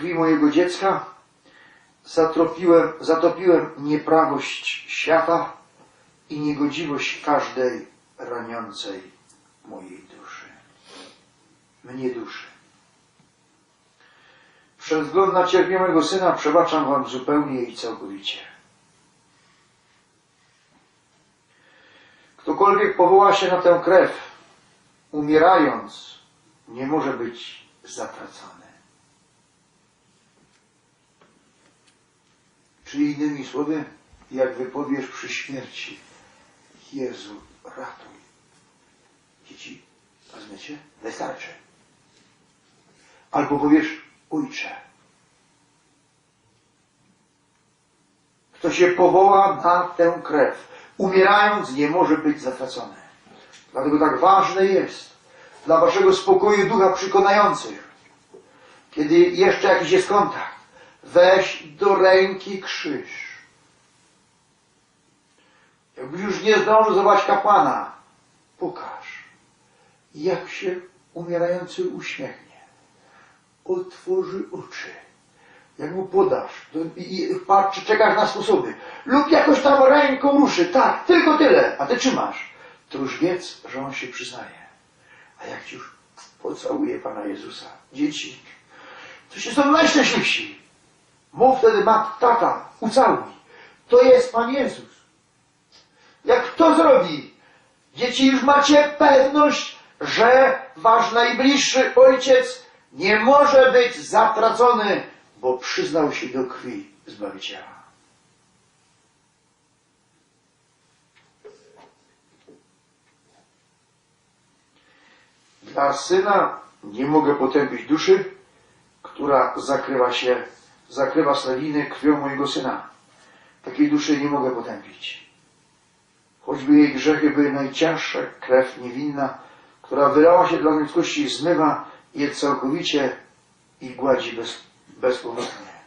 krwi mojego dziecka, zatropiłem, zatopiłem nieprawość świata i niegodziwość każdej raniącej mojej duszy. Mnie duszy. Przez wzgląd na cierpienie mojego syna przebaczam wam zupełnie i całkowicie. Ktokolwiek powoła się na tę krew, umierając, nie może być zatracony. Czyli innymi słowy, jak wypowiesz przy śmierci, Jezu, ratuj. Dzieci, rozumiecie? Wystarczy. Albo powiesz, Ojcze. Kto się powoła na tę krew, umierając, nie może być zatracony. Dlatego tak ważne jest dla waszego spokoju ducha przekonających, kiedy jeszcze jakiś jest kontakt, weź do ręki krzyż. Jakbyś już nie zdążył zobaczyć kapłana, pokaż, jak się umierający uśmiechnie. Otworzy oczy. Jak mu podasz to, i, i patrzy, czekasz na sposoby. Lub jakoś tam ręką ruszy. Tak, tylko tyle. A ty trzymasz. To już wiedz, że on się przyznaje. A jak ci już pocałuje Pana Jezusa, dzieci, to się są najszczęśliwsi. Mów wtedy, mat, tata, ucałuj. To jest Pan Jezus. Jak to zrobi, dzieci już macie pewność, że wasz najbliższy ojciec nie może być zatracony, bo przyznał się do krwi Zbawiciela. Dla syna nie mogę potępić duszy, która zakrywa się, zakrywa slaviny krwią mojego syna. Takiej duszy nie mogę potępić. Choćby jej grzechy były najcięższe, krew niewinna, która wylała się dla ludzkości, zmywa je całkowicie i gładzi bez, bezpowrotnie.